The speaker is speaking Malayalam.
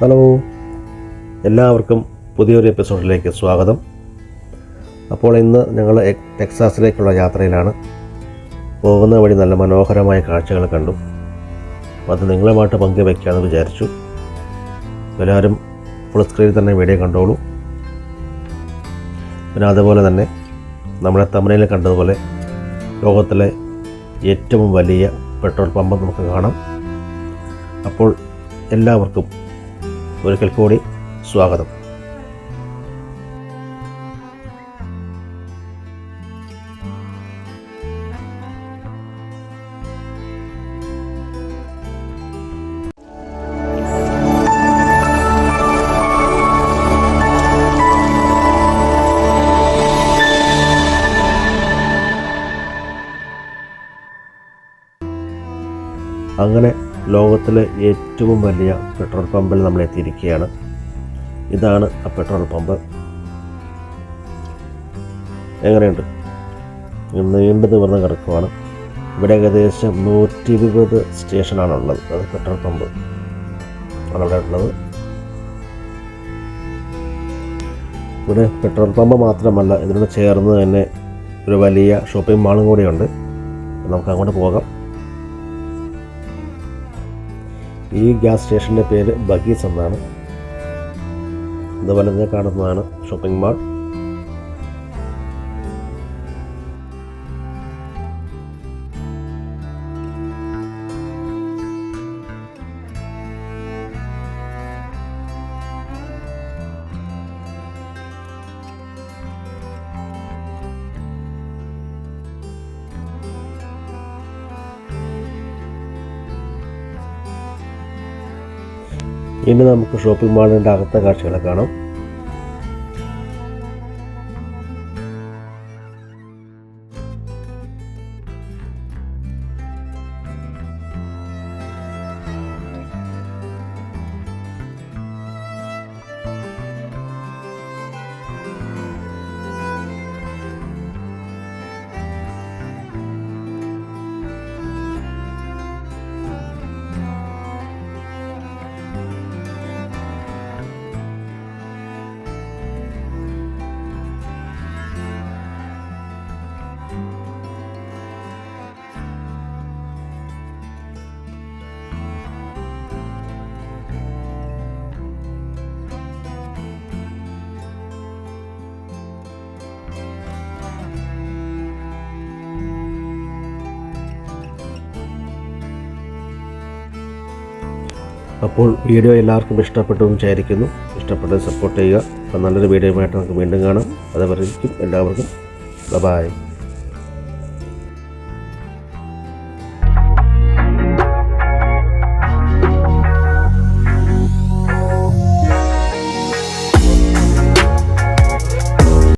ഹലോ. എല്ലാവർക്കും പുതിയൊരു എപ്പിസോഡിലേക്ക് സ്വാഗതം. അപ്പോൾ ഇന്ന് ഞങ്ങൾ ടെക്സാസിലേക്കുള്ള യാത്രയിലാണ്. പോകുന്ന വഴി നല്ല മനോഹരമായ കാഴ്ചകൾ കണ്ടു. അപ്പോൾ അത് നിങ്ങളുമായിട്ട് പങ്കുവയ്ക്കാമെന്ന് വിചാരിച്ചു. എല്ലാവരും ഫുൾ സ്ക്രീനിൽ തന്നെ വീഡിയോ കണ്ടോളൂ. പിന്നെ അതുപോലെ തന്നെ നമ്മുടെ തമിഴിൽ കണ്ടതുപോലെ ലോകത്തിലെ ഏറ്റവും വലിയ പെട്രോൾ പമ്പ് നമുക്ക് കാണാം. അപ്പോൾ എല്ലാവർക്കും ഒരിക്കൽ കൂടി സ്വാഗതം. അങ്ങനെ ലോകത്തിലെ ഏറ്റവും വലിയ പെട്രോൾ പമ്പിൽ നമ്മൾ എത്തിയിരിക്കുകയാണ് ഇതാണ് ആ പെട്രോൾ പമ്പ്. എങ്ങനെയുണ്ട്? നീണ്ടു നിവർന്ന് കിടക്കുവാണ്. ഇവിടെ ഏകദേശം നൂറ്റി ഇരുപത് സ്റ്റേഷനാണുള്ളത്. അത് പെട്രോൾ പമ്പ്. അവിടെ ഉള്ളത്. ഇവിടെ പെട്രോൾ പമ്പ് മാത്രമല്ല ഇതിനോട് ചേർന്ന് തന്നെ ഒരു വലിയ ഷോപ്പിംഗ് മാളും കൂടിയുണ്ട്. നമുക്ക് അങ്ങോട്ട് പോകാം. ഈ ഗ്യാസ് സ്റ്റേഷന്റെ പേര് ബഗീസ് എന്നാണ്. അതുപോലെ തന്നെ കാണുന്നതാണ് ഷോപ്പിംഗ് മാൾ. ഇനി നമുക്ക് ഷോപ്പിംഗ് മാളിന്റെ അകത്തെ കാഴ്ചകളെ കാണാം. അപ്പോൾ വീഡിയോ എല്ലാവർക്കും ഇഷ്ടപ്പെട്ടു വിചാരിക്കുന്നു. ഇഷ്ടപ്പെട്ട് സപ്പോർട്ട് ചെയ്യുക. അപ്പം നല്ലൊരു വീഡിയോയുമായിട്ട് നമുക്ക് വീണ്ടും കാണാം. അതവരേക്കും എല്ലാവർക്കും ബൈ